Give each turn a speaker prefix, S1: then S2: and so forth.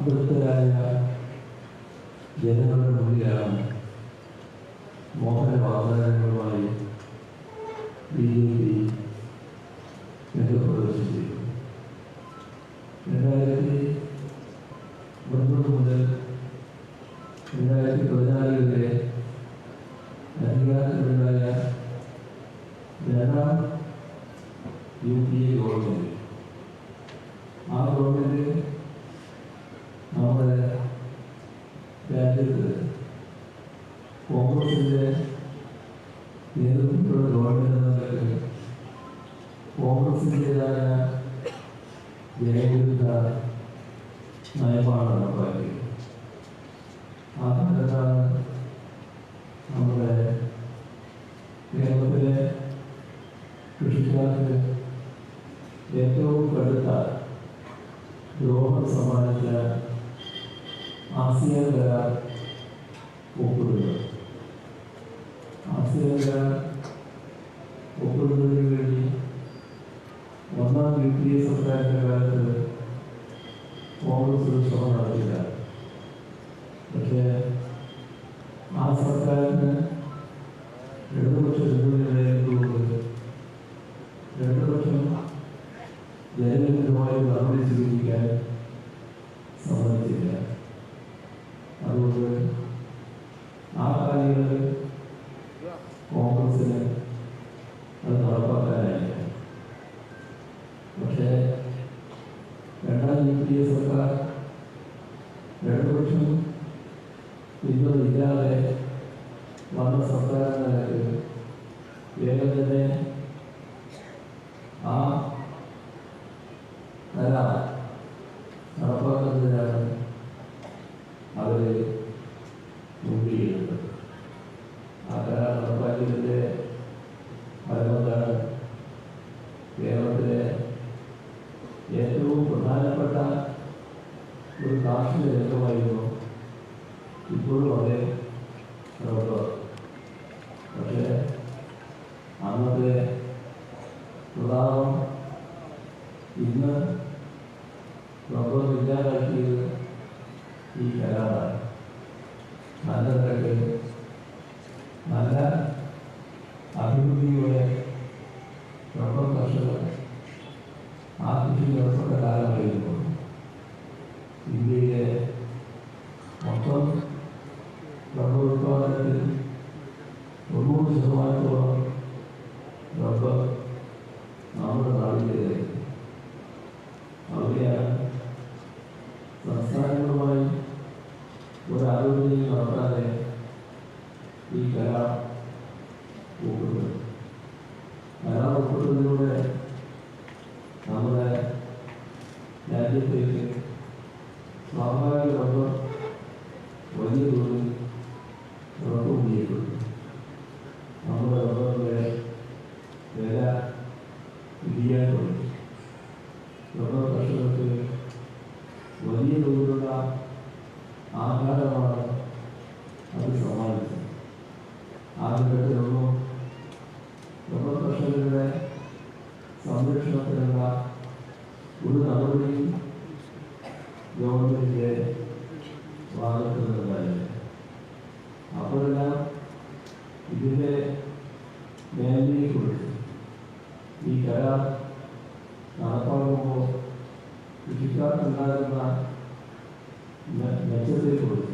S1: സംതൃപ്തരായ ജനങ്ങളുടെ മുന്നിലാണ് കോൺഗ്രസിന്റെ നേതൃത്വത്തിലുള്ള ഗവൺമെന്റ് എന്ന നിലയ്ക്ക് കോൺഗ്രസിന്റെതായ ജനവിരുദ്ധ നയമാണ് നടപ്പാക്കിയത് ആ കാലത്താണ് നമ്മുടെ കേരളത്തിലെ കൃഷിക്കാർക്ക് ഏറ്റവും കടുത്ത ദ്രോഹം സമ്മാനിച്ച ആസിയാൻ കരാർ ഒപ്പിടുന്നത്. കരാർ ഒപ്പിടുന്നതിന് വേണ്ടി ഒന്നാം യു പി ഇടതുപക്ഷം ഇല്ലാതെ വന്ന സർക്കാർ ഒരു കാർഷിക രംഗമായിരുന്നു ഇപ്പോഴും അതേ റബ്ബർ പക്ഷേ അന്നത്തെ പ്രതാപം ഇന്ന് റബ്ബർ ഇല്ലാതാക്കിയത് ഈ കരാറാണ്. നിരക്ക് നല്ല അഭിവൃദ്ധിയുടെ റബ്ബർ കർഷകർ ആ കൃഷി ഏർപ്പെട്ട കാലമായിരുന്നു. ഇന്ത്യയിലെ മൊത്തം റബ്ബർ ഉത്പാദനത്തിൽ തൊണ്ണൂറ് ശതമാനത്തോളം റബ്ബർ നമ്മുടെ നാടിന്റേതായിരുന്നു അവിടെയാണ് സംസ്ഥാനങ്ങളുമായി ഒരു ആലോചനയും നടത്താതെ ഈ കരാർ ഒപ്പിടുന്നത് കരാർ ഒപ്പിടുന്നതിലൂടെ നമ്മുടെ രാജ്യത്തേക്ക് വില തുടങ്ങി. റബ്ബർ കർഷകർക്ക് വലിയ തോതിലുള്ള ആഹാരമാണ് അത് സമ്മാനിച്ചത് ആദ്യഘട്ടത്തിലൊന്നും റബ്ബർ കർഷകരുടെ സംരക്ഷണത്തിനുള്ള ഒരു നടപടിയും ഗവൺമെന്റിന്റെ ഭാഗത്തു di daerah Naratolmo. Juga tentang belajar itu.